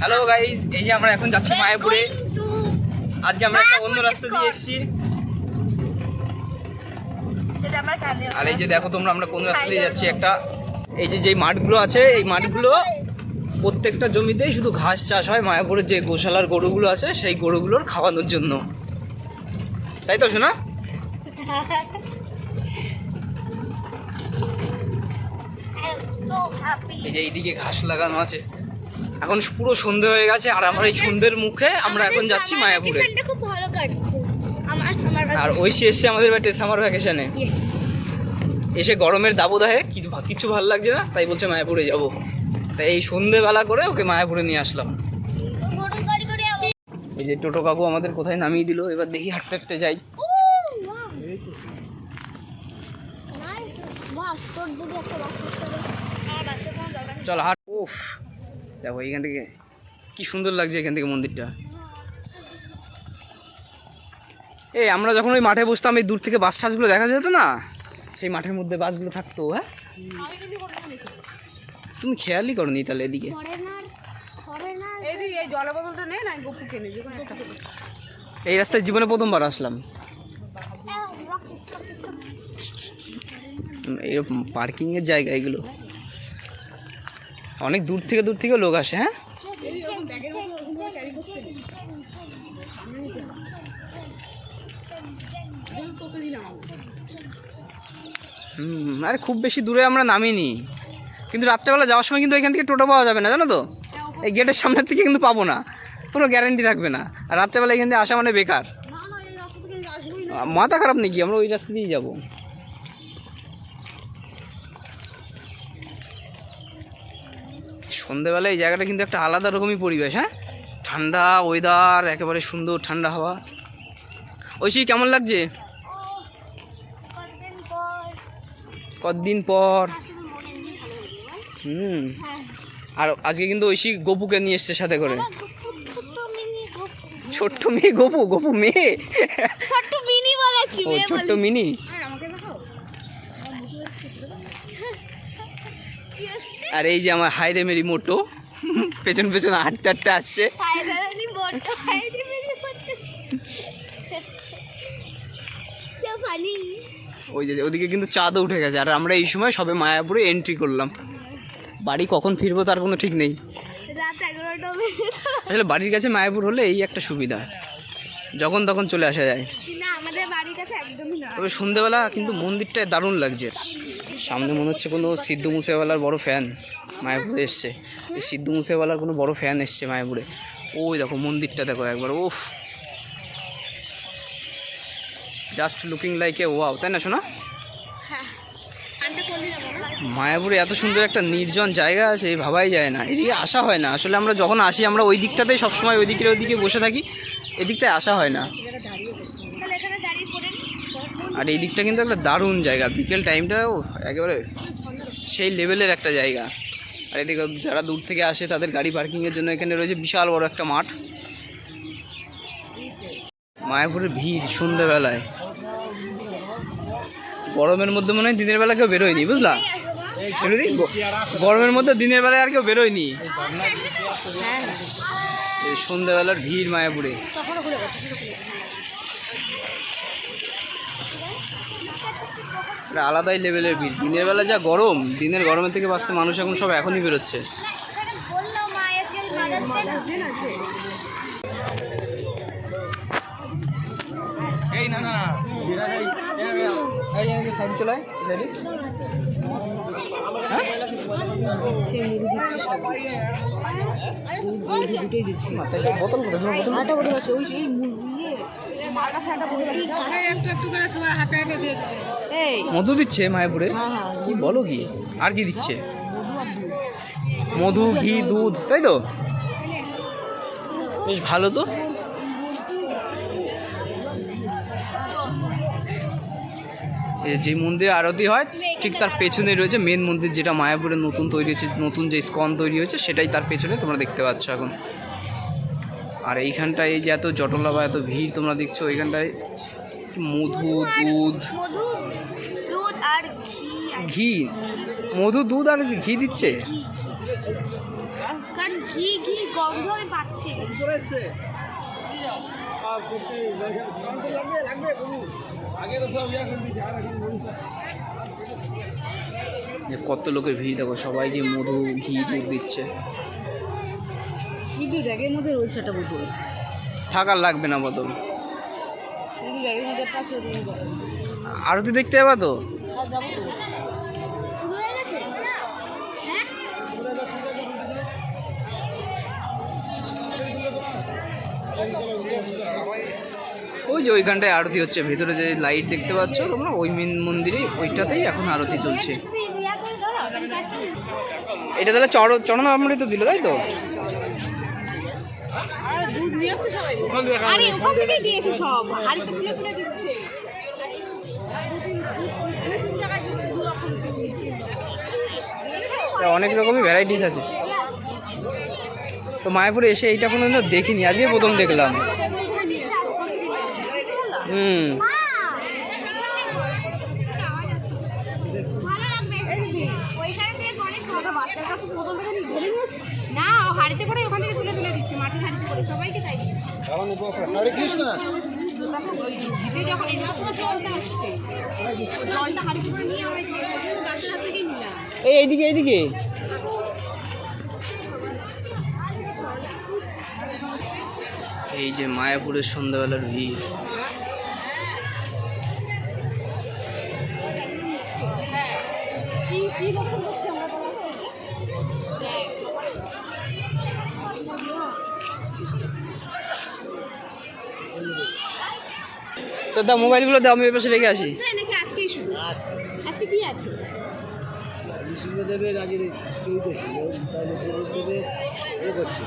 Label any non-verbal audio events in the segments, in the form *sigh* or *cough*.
Hello guys এই যে আমরা এখন যাচ্ছি মায়াপুরে। আজকে আমরা একটা অন্য রাস্তা দিয়ে এসেছি। আর এই যে দেখো তোমরা আমরা কোন রাস্তা দিয়ে যাচ্ছি একটা। এই যে যেই মাঠগুলো আছে এই মাঠগুলো প্রত্যেকটা জমিতেই শুধু ঘাস চাষ হয়। মায়াপুরের যে গোশালার গরুগুলো আছে সেই গরুগুলোর খাওয়ানোর জন্য। তাই তো শোনা *laughs* এই যে এইদিকে ঘাস লাগানো আছে। এখন পুরো সন্ধে হয়ে গেছে আর আমার এই সন্ধ্যের মুখে আমরা এখন যাচ্ছি মায়াপুরে। আর ঐশী এসছে আমাদের বাড়িতে সামার ভ্যাকেশনে এসে গরমের দাবদাহে কিছু কিছু ভালো লাগছে না তাই বলছে মায়াপুরে যাব। তাই এই সন্ধেবেলা করে ওকে মায়াপুরে নিয়ে আসলাম। এই যে টোটো কাকু আমাদের কোথায় নামিয়ে দিল এবার দেখি হাঁটতে হাঁটতে যাই। ও বাস তোর দিদি একটা বাস করতে হবে হ্যাঁ বাসে কোনো দরকার নেই চল হাট। উফ দেখো এখান থেকে কি সুন্দর লাগছে এখান থেকে মন্দিরটা। এই আমরা যখন ওই মাঠে বসতাম এই দূর থেকে বাস টাসগুলো দেখা যেত না? সেই মাঠের মধ্যে বাসগুলো থাকতো হ্যাঁ? তুমি খেয়ালই করনি তাহলে এদিকে। এই রাস্তায় জীবনে প্রথমবার আসলাম। এই পার্কিংয়ের জায়গা এগুলো। অনেক দূর থেকে দূর থেকে লোক আসে হ্যাঁ? হুম, আরে খুব বেশি দূরে আমরা নামিনি। কিন্তু রাত্রেবেলা যাওয়ার সময় কিন্তু এখান থেকে টোটো পাওয়া যাবে না, জানো তো? এই গেটের সামনের থেকে কিন্তু পাবো না, কোনো গ্যারেন্টি থাকবে না। আর রাত্রেবেলা এখান থেকে আসা মানে বেকার। মাথা খারাপ নাকি? আমরা ওই রাস্তা দিয়েই যাব। সন্ধেবেলা এই জায়গাটা কিন্তু একটা আলাদা রকমই পরিবেশ হ্যাঁ? ঠান্ডা ওয়েদার একেবারে সুন্দর ঠান্ডা হাওয়া। ঐশী কেমন লাগছে? কতদিন পর? হুম। হ্যাঁ। আর আজকে কিন্তু ঐশী গপুকে নিয়ে এসছে সাথে করে। ছোট্ট মেয়ে গপু গপু মেয়ে। ছোট্ট মিনি বলেছি ও মেয়ে ছোট্ট বলি মিনি আর এই যে আমার হাইরে মেরি মোটো। পেছন পেছন হাঁটতে হাঁটতে আসছে। ওই যে ওদিকে কিন্তু চাঁদও উঠে গেছে। আর আমরা এই সময় সবে মায়াপুরে এন্ট্রি করলাম। বাড়ি কখন ফিরবো তার কোনো ঠিক নেই। আসলে বাড়ির কাছে মায়াপুর হলে এই একটা সুবিধা। যখন তখন চলে আসা যায়। তবে সন্ধেবেলা কিন্তু মন্দিরটা দারুণ লাগছে। সামনে মনে হচ্ছে কোনো সিদ্ধু মুসেওয়ালার বড় ফ্যান মায়াপুরে এসছে। এই সিদ্ধু মুসেওয়ালার কোনো বড় ফ্যান এসছে মায়াপুরে। ওই দেখো মন্দিরটা দেখো একবার ওফ just looking like a wow তাই না শোনা মায়াপুরে এত সুন্দর একটা নির্জন জায়গা আছে, ভাবাই যায় না। এদিকে আসা হয় না। আসলে আমরা যখন আসি, আমরা ওই দিকটাতেই সবসময় ওই দিকে ওইদিকে বসে থাকি, এদিকটায় আসা হয় না তাহলে এখানে দাঁড়িয়ে পড়েন আর এই দিকটা কিন্তু একটা দারুণ জায়গা। বিকেল টাইমটাও একেবারে সেই লেভেলের একটা জায়গা। আর এদিকে যারা দূর থেকে আসে, তাদের গাড়ি পার্কিংয়ের জন্য এখানে রয়েছে বিশাল বড় একটা মাঠ। মায়াপুরের ভিড় সন্ধ্যেবেলায়। গরমের মধ্যে মনে হয় দিনের বেলা কেউ বেরোয়নি, বুঝলা? গরমের মধ্যে দিনের বেলায় আর কেউ বেরোয়নি। সন্ধ্যেবেলার ভিড় মায়াপুরে। এটা আলাদাই লেভেলের ভিড়। দিনের বেলা যা গরম দিনের গরমের থেকে বাঁচতে মানুষ এখন সব এখনই বেরোচ্ছে। এই না না সাইড চলায় সাইডে। মাথায় বোতল কোথায়? তোমার বোতল মধু দিচ্ছে মায়াপুরে? কি বলো কি আর কি দিচ্ছে? মধু, ঘি, দুধ, তাই তো? বেশ ভালো তো। যে মন্দিরে আরতি হয়, ঠিক তার পেছনে রয়েছে মেন মন্দির যেটা মায়াপুরে নতুন তৈরি হয়েছে নতুন যে স্কন তৈরি হয়েছে, সেটাই তার পেছনে তোমরা দেখতে পাচ্ছ এখন। আর এইখানটায় এই যে এত জটলা বা এত ভিড় তোমরা দেখছ এইখানটায় মধু দুধ। আর ঘি মধু দুধ আর ঘি দিচ্ছে? যে কত লোকের ভিড় দেখো সবাই সবাইকে মধু ঘি দুধ দিচ্ছে। দিদি ব্যাগের মধ্যে রয়েছে একটা বোতল। থাকার লাগবে না বদল দিদি ব্যাগের মধ্যে একটা আছে ওটা নিয়ে যাব। আরতি দেখতে যাবা তো? আর যাব তো। শুরু হয়ে গেছে? হ্যাঁ? ওই যে ওইখানটায় আরতি হচ্ছে ভেতরে যে লাইট দেখতে পাচ্ছ তোমরা ওই মেন মন্দিরে ওইটাতেই এখন আরতি চলছে। এটা তাহলে চর চরণ তো দিল তাই তো? দুধ নিয়ে আসছে সবাই? আরে ওখান থেকে দিয়েছে সব। হাড়িতে তুলে তুলে দিচ্ছে। অনেক রকমই ভ্যারাইটিস আছে। তো মায়াপুরে এসে এইটা কোনো দেখিনি আজকে প্রথম দেখলাম। হুম। ভালো লাগবে ওইখানে থেকে অনেক খাওয়া বাচ্চার কাছে প্রথম থেকে ধরে নিয়েছি না ও হাড়িতে করে ওখান থেকে এই এইদিকে এইদিকে। এই যে মায়াপুরের সন্ধ্যাবেলার ভিড়। তো দা মোবাইলগুলো দাও আমি পাশে রেখে আসি। নাকি আজকেই শুরু আজকে কি আছে? আজকে চৌদশী এ করছে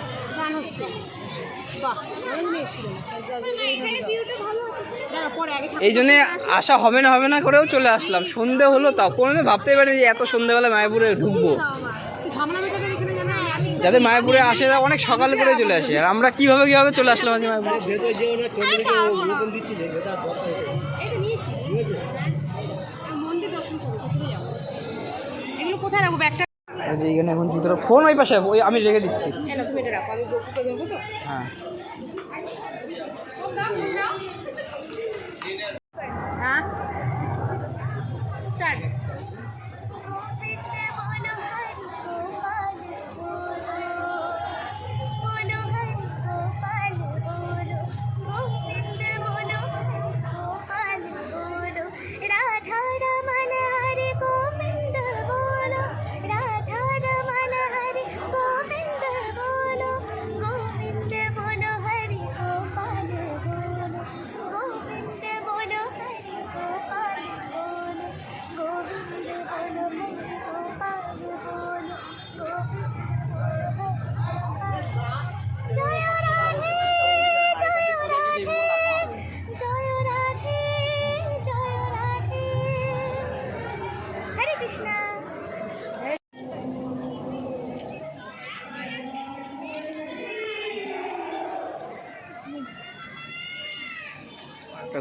এই জন্যে আসা। হবে না হবে না করেও চলে আসলাম। সন্ধে হলো তাও কোনোদিন ভাবতেই পারি যে এত সন্ধ্যেবেলা মায়াপুরে ঢুকবো। ঝামেলা মেটাবে এখানে জানো আমি যাদের মায়াপুরে আসে অনেক সকাল করে চলে আসে। আর আমরা কীভাবে কীভাবে চলে আসলাম আজকে মায়াপুরে? এইখানে এখন জুতোটা ফোন ওই পাশে ওই আমি রেখে দিচ্ছি। এলো তুমি এটা রাখো আমি গপুকে ধরবো তো? হ্যাঁ। হ্যাঁ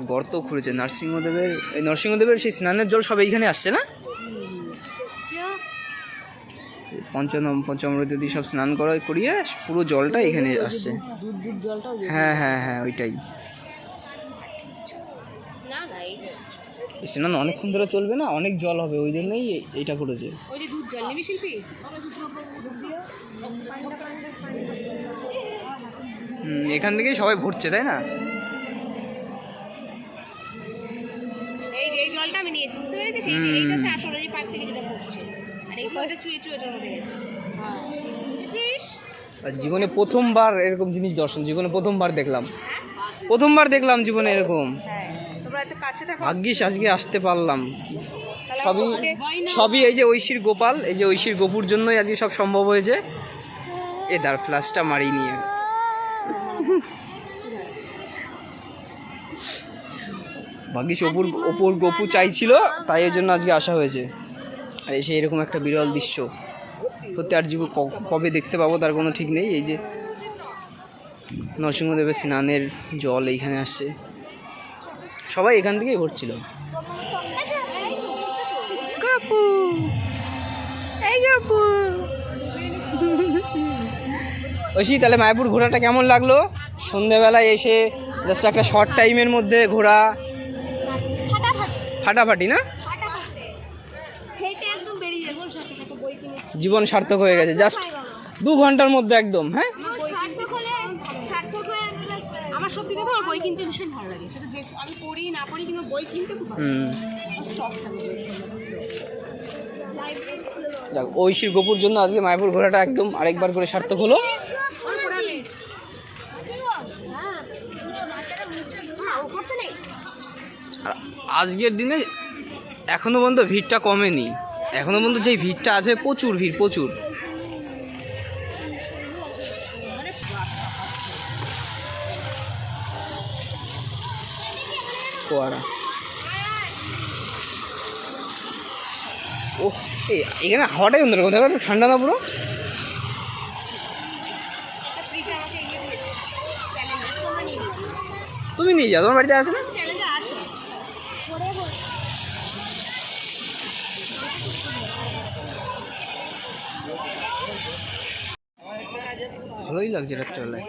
গর্ত খুঁড়েছে নরসিংহদেবের এই নরসিংহদেবের সেই স্নানের জল সব এইখানে আসছে না? পঞ্চনম পঞ্চমৃত দিয়ে সব স্নান করা করিয়ে পুরো জলটা এখানে আসছে। হ্যাঁ হ্যাঁ হ্যাঁ ওইটাই। স্নান অনেকক্ষণ ধরে চলবে না? অনেক জল হবে ওই জন্যই এই- এইটা করেছে। এখান থেকেই সবাই ভরছে তাই না? নিয়েছি বুঝতে পেরেছিস? এই এইটা হচ্ছে আসলে এই পাইপ থেকে যেটা পড়ছে। আর এই ফলটা চুয়ে চুয়ে এটার মধ্যে গেছে। হ্যাঁ বুঝেছিস? জীবনে প্রথমবার এরকম জিনিস দর্শন জীবনে প্রথমবার দেখলাম। প্রথমবার দেখলাম জীবনে এরকম। হ্যাঁ তোমরা এত কাছে থাকো। ভাগ্যিস আজকে আসতে পারলাম। সবই সবই এই যে ঐশীর গোপাল এই যে ঐশীর গোপুর জন্যই আজকে সব সম্ভব হয়েছে। এ দার ফ্লাশটা মারিয়ে নিয়ে। ভাগ্যিস অপুর অপুর গপু চাইছিল তাই এই জন্য আজকে আসা হয়েছে। আর এসে এরকম একটা বিরল দৃশ্য। সত্যি আর জীব কবে দেখতে পাবো তার কোনো ঠিক নেই। এই যে নরসিংহদেবের স্নানের জল এইখানে আসছে। সবাই এখান থেকেই ভরছিল কাপু এই কাপু ঐশী তাহলে মায়াপুর ঘোরাটা কেমন লাগল? সন্ধেবেলায় এসে জাস্ট একটা শর্ট টাইমের মধ্যে ঘোরা বই না? জীবন সার্থক হয়ে গেছে। জাস্ট দু ঘণ্টার মধ্যে একদম হ্যাঁ? আমার সত্যি কথা আমার বই কিনতে ভীষণ ভালো লাগে। সেটা যে আমি পড়ি না পড়ি কিন্তু বই কিনতে খুব ভালো লাগে। শখ থাকে। লাইব্রেরি খুলে দেবো যাক ঐশীর গোপুর জন্য আজকে মায়াপুর ঘোরাটা একদম আরেকবার করে সার্থক হলো আর আজকের দিনে এখনও পর্যন্ত ভিড়টা কমেনি। এখনও পর্যন্ত যে ভিড়টা আছে, প্রচুর ভিড়, প্রচুর। ফোয়ারা ও এখানে হাওয়াটাই অন্যরকম দেখো ঠান্ডা না পুরো? তুমি নিয়ে যাও, তোমার বাড়িতে আছে না? ভালোই লাগছে রাত্রেবেলায়